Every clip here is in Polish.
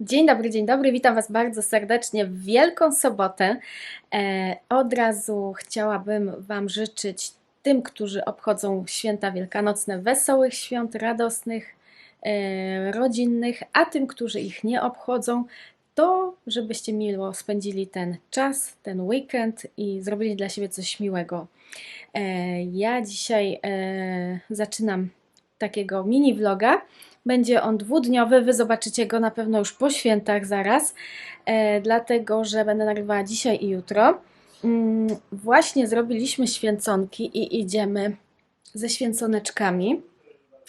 Dzień dobry, dzień dobry. Witam Was bardzo serdecznie w Wielką Sobotę. E, od razu chciałabym Wam życzyć tym, którzy obchodzą święta wielkanocne, wesołych świąt, radosnych, e, rodzinnych, a tym, którzy ich nie obchodzą, to żebyście miło spędzili ten czas, ten weekend i zrobili dla siebie coś miłego. E, ja dzisiaj zaczynam takiego mini vloga. Będzie on dwudniowy, wy zobaczycie go na pewno już po świętach zaraz, e, dlatego że będę nagrywała dzisiaj i jutro. Mm, właśnie zrobiliśmy święconki i idziemy ze święconeczkami.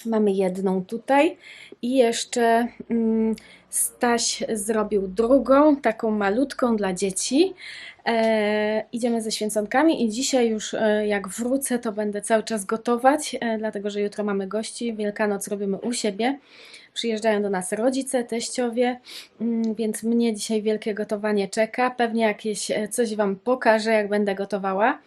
Mamy jedną tutaj i jeszcze mm, Staś zrobił drugą, taką malutką dla dzieci. E, idziemy ze święconkami i dzisiaj już e, jak wrócę, to będę cały czas gotować, e, dlatego że jutro mamy gości. Wielkanoc robimy u siebie. Przyjeżdżają do nas rodzice, teściowie, mm, więc mnie dzisiaj wielkie gotowanie czeka. Pewnie jakieś e, coś Wam pokażę, jak będę gotowała.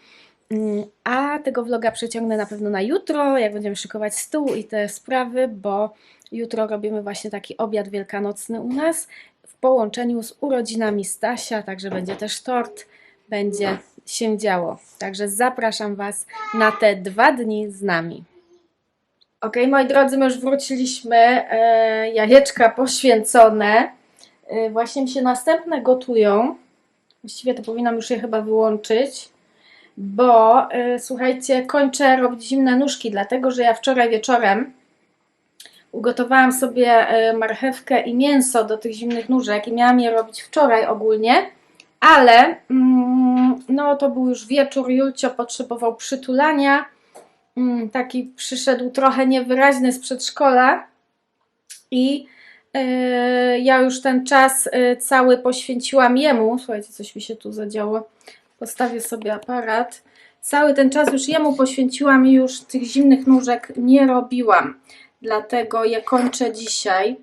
A tego vloga przeciągnę na pewno na jutro, jak będziemy szykować stół i te sprawy, bo jutro robimy właśnie taki obiad wielkanocny u nas w połączeniu z urodzinami Stasia, także będzie też tort, będzie się działo. Także zapraszam Was na te dwa dni z nami. Ok, moi drodzy, my już wróciliśmy. E, jajeczka poświęcone. E, właśnie mi się następne gotują. Właściwie to powinnam już je chyba wyłączyć, bo e, słuchajcie, kończę robić zimne nóżki, dlatego że ja wczoraj wieczorem ugotowałam sobie e, marchewkę i mięso do tych zimnych nóżek i miałam je robić wczoraj ogólnie, ale mm, no to był już wieczór, Julcio potrzebował przytulania, mm, taki przyszedł trochę niewyraźny z przedszkola i e, ja już ten czas e, cały poświęciłam jemu. Słuchajcie, coś mi się tu zadziało. Postawię sobie aparat. Cały ten czas już jemu poświęciłam i już tych zimnych nóżek nie robiłam. Dlatego je kończę dzisiaj.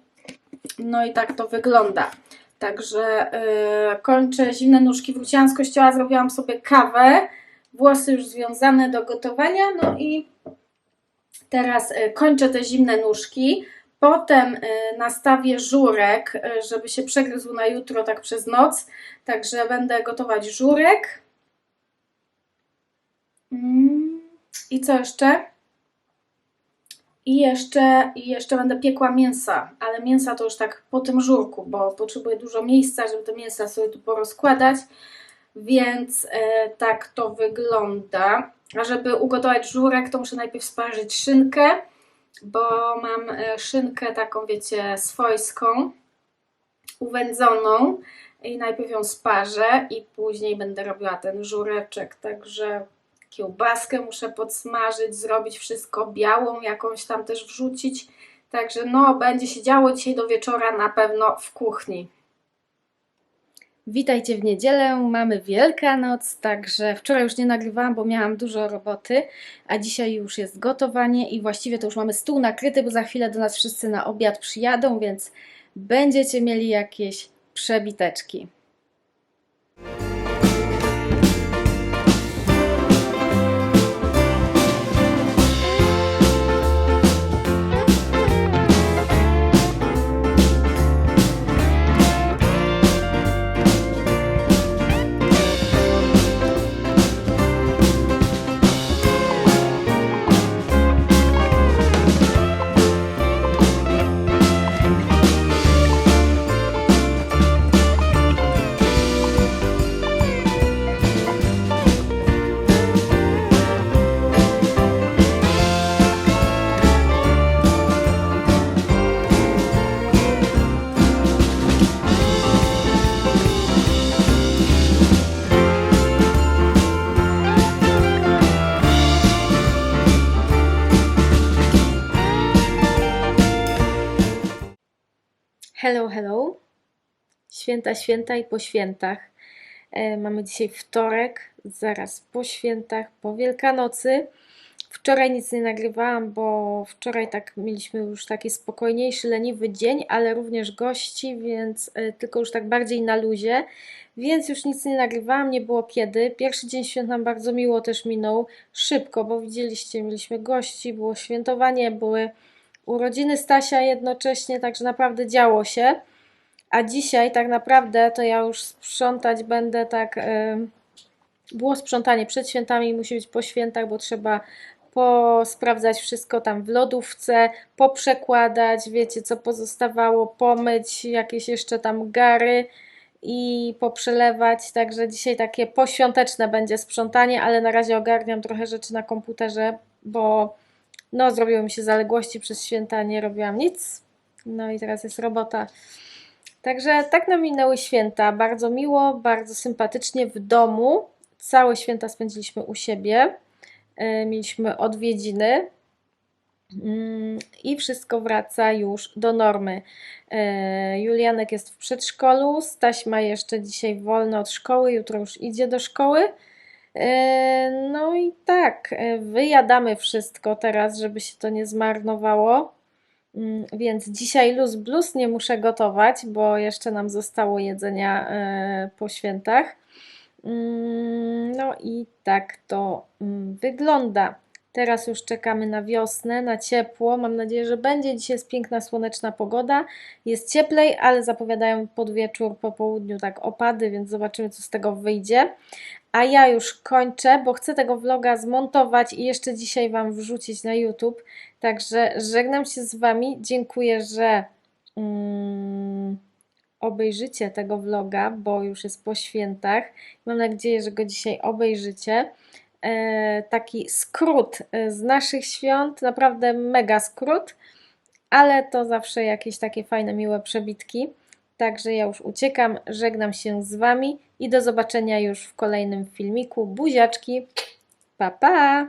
No i tak to wygląda. Także e, kończę zimne nóżki. Wróciłam z kościoła, zrobiłam sobie kawę. Włosy już związane do gotowania. No i Teraz e, kończę te zimne nóżki. Potem e, nastawię żurek, e, żeby się przegryzł na jutro tak przez noc. Także będę gotować żurek. Mm, I co jeszcze? I jeszcze, I jeszcze będę piekła mięsa, ale mięsa to już tak po tym żurku, bo potrzebuję dużo miejsca, żeby te mięsa sobie tu porozkładać. Więc e, tak to wygląda. A żeby ugotować żurek, to muszę najpierw sparzyć szynkę, bo mam e, szynkę taką, wiecie, swojską, uwędzoną i najpierw ją sparzę i później będę robiła ten żureczek, także kiełbaskę muszę podsmażyć, zrobić wszystko białą, jakąś tam też wrzucić, także no będzie się działo dzisiaj do wieczora na pewno w kuchni. Witajcie w niedzielę, mamy Wielkanoc, także wczoraj już nie nagrywałam, bo miałam dużo roboty, a dzisiaj już jest gotowanie i właściwie to już mamy stół nakryty, bo za chwilę do nas wszyscy na obiad przyjadą, więc będziecie mieli jakieś przebiteczki. Hello, hello. Święta, święta i po świętach. E, mamy dzisiaj wtorek, zaraz po świętach, po Wielkanocy. Wczoraj nic nie nagrywałam, bo wczoraj tak mieliśmy już taki spokojniejszy, leniwy dzień, ale również gości, więc e, tylko już tak bardziej na luzie. Więc już nic nie nagrywałam, nie było kiedy. Pierwszy dzień świąt nam bardzo miło też minął, szybko, bo widzieliście, mieliśmy gości, było świętowanie, były urodziny Stasia jednocześnie, także naprawdę działo się. A dzisiaj tak naprawdę to ja już sprzątać będę tak. em, było sprzątanie przed świętami, musi być po świętach, bo trzeba posprawdzać wszystko tam w lodówce, poprzekładać, wiecie co pozostawało, pomyć jakieś jeszcze tam gary i poprzelewać. Także dzisiaj takie poświąteczne będzie sprzątanie, ale na razie ogarniam trochę rzeczy na komputerze, bo no zrobiły mi się zaległości przez święta, nie robiłam nic. No i teraz jest robota. Także tak nam minęły święta. Bardzo miło, bardzo sympatycznie w domu. Całe święta spędziliśmy u siebie. E, Mieliśmy odwiedziny Mm, i wszystko wraca już do normy. E, Julianek jest w przedszkolu, Staś ma jeszcze dzisiaj wolno od szkoły, jutro już idzie do szkoły. E, No i tak, e, wyjadamy wszystko teraz, żeby się to nie zmarnowało. Mm, Więc dzisiaj luz bluz nie muszę gotować, bo jeszcze nam zostało jedzenia e, po świętach. Mm, No i tak to mm, wygląda. Teraz już czekamy na wiosnę, na ciepło. Mam nadzieję, że będzie. Dzisiaj jest piękna, słoneczna pogoda. Jest cieplej, ale zapowiadają pod wieczór, po południu tak opady, więc zobaczymy, co z tego wyjdzie. A ja już kończę, bo chcę tego vloga zmontować i jeszcze dzisiaj Wam wrzucić na YouTube. Także żegnam się z Wami. Dziękuję, że mm, obejrzycie tego vloga, bo już jest po świętach. Mam nadzieję, że go dzisiaj obejrzycie. E, taki skrót e, z naszych świąt, naprawdę mega skrót, ale to zawsze jakieś takie fajne, miłe przebitki. Także ja już uciekam, żegnam się z Wami i do zobaczenia już w kolejnym filmiku. Buziaczki, pa pa!